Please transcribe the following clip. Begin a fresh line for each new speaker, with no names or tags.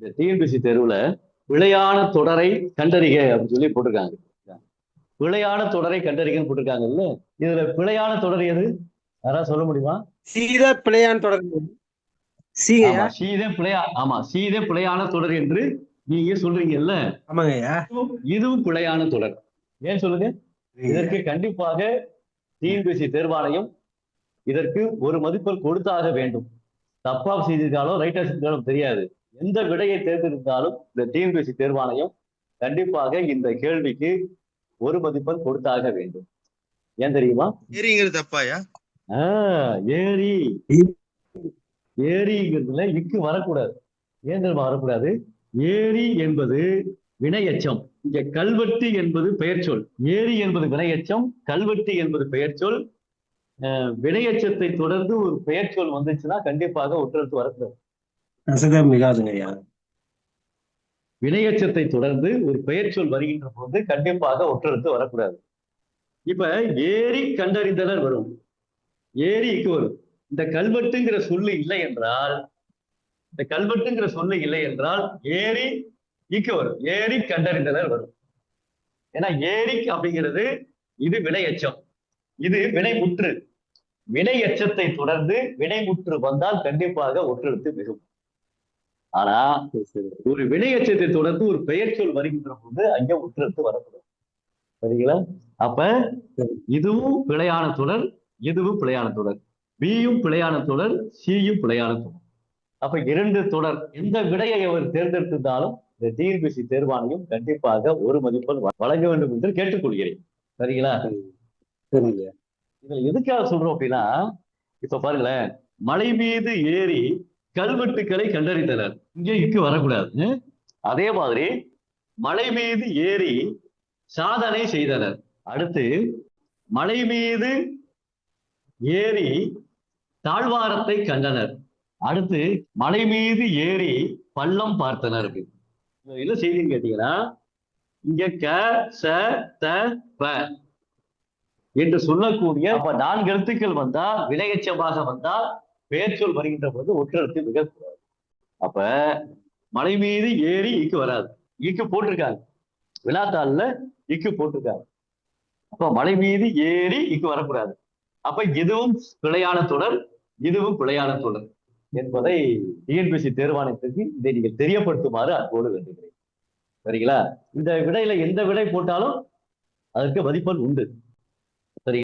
இந்த டிஎன்பிசி தேர்வுல பிழையான தொடரை கண்டறிக அப்படின்னு சொல்லி போட்டிருக்காங்க. பிழையான தொடரை கண்டறிகன்னு போட்டிருக்காங்கல்ல? இதுல பிழையான தொடர் எது? யாராவது சொல்ல முடியுமா?
சீதா பிழையான் சீங்கய்யா
சீதே பிழையா ஆமா சீதே பிழையான தொடர் என்று நீங்க சொல்றீங்கல்ல? இதுவும் பிழையான தொடர். ஏன் சொல்லுங்க? இதற்கு கண்டிப்பாக டிஎன்பிசி தேர்வாணையம் இதற்கு ஒரு மதிப்பெண் கொடுத்தாக வேண்டும். தப்பா செய்திருந்தாலும் ரைட்டா செய்திருந்தாலும் தெரியாது. எந்த விடையை தேர்ந்தெடுத்தாலும் இந்த டிஎன்பிசி தேர்வாணையம் கண்டிப்பாக இந்த கேள்விக்கு ஒரு மதிப்பெண் கொடுத்தாக வேண்டும். ஏன் தெரியுமா?
ஏரிங்கிறது தப்பாயா?
ஏரி. ஏரிங்கிறதுல இக்கு வரக்கூடாது. ஏன் தெரியுமா வரக்கூடாது? ஏரி என்பது வினையச்சம். இங்க கல்வெட்டு என்பது பெயர்ச்சொல். ஏரி என்பது வினையச்சம் கல்வெட்டு என்பது பெயர்ச்சொல். அஹ் வினையச்சத்தை தொடர்ந்து ஒரு பெயர்ச்சொல் வந்துச்சுன்னா கண்டிப்பாக ஒற்றெழுத்து வரக்கூடாது.
அசதம் மிகாதுங்க
வினையச்சத்தை தொடர்ந்து ஒரு பெயர்ச்சொல் வருகின்ற போது கண்டிப்பாக ஒற்றெழுத்து வரக்கூடாது. இப்ப ஏரி கண்டறிந்தனர் வரும். ஏரிக்கு வரும். இந்த கல்வெட்டுங்கிற சொல்லு இல்லை என்றால் இந்த கல்வெட்டுங்கிற சொல்லு இல்லை என்றால் ஏரி இக்கு வரும். ஏரி கண்டறிந்தனர் வரும். ஏன்னா ஏரி அப்படிங்கிறது இது வினையச்சம். இது வினைமுற்று. வினையச்சத்தை தொடர்ந்து வினைமுற்று வந்தால் கண்டிப்பாக ஒற்றெழுத்து மிகும். ஆனா ஒரு வினையச்சத்தை தொடர்ந்து ஒரு பெயர்ச்சொல் வருகின்ற போது அங்க ஒற்றெழுத்து வரக்கூடாது சரிங்களா? அப்ப இதுவும் பிழையான தொடர் இதுவும் பிழையான தொடர். பியும் பிழையான தொடர் சியும் பிழையான தொடர். அப்ப இரண்டு தொடர் எந்த விடையை அவர் தேர்ந்தெடுத்திருந்தாலும் இந்த டிஎன்பிசி தேர்வாணையம் கண்டிப்பாக ஒரு மதிப்பெண் வழங்க வேண்டும் என்று கேட்டுக்கொள்கிறேன். சரிங்களா?
சரிங்க.
இதுல எதுக்காக சொல்றோம் அப்படின்னா இப்ப பாருங்களேன் மலை மீது ஏறி கல்வெட்டுக்களை கண்டறிந்தனர். இங்க இக்கு வரக்கூடாது. அதே மாதிரி மலை மீது ஏறி சாதனை செய்தனர். அடுத்து மலை மீது ஏறி தாழ்வாரத்தை கண்டனர். அடுத்து மலை மீது ஏறி பள்ளம் பார்த்தனர். என்ன செய்தின்னு கேட்டீங்கன்னா இங்க க ச த ப என்று சொல்லக்கூடிய நான்கு எழுத்துக்கள் வந்தா வினையச்சமாக வந்தா பெயர்ச்சொல் வருகின்ற போது ஒற்றெழுத்து மிக கூடாது அப்ப மலை மீது ஏறி இக்கு வராது. இக்கு போட்டிருக்காங்க. விழாத்தாள்ல இக்கு போட்டிருக்காங்க. அப்ப மலை மீது ஏறி இக்கு வரக்கூடாது. அப்ப இதுவும் பிழையான தொடர் இதுவும் பிழையான தொடர் என்பதை டிஎன்பிசி தேர்வாணையத்துக்கு இதை நீங்கள் தெரியப்படுத்துமாறு அன்போடு வேண்டுகிறேன். சரிங்களா? இந்த விடையில எந்த விடை போட்டாலும் அதற்கு மதிப்பெண் உண்டு.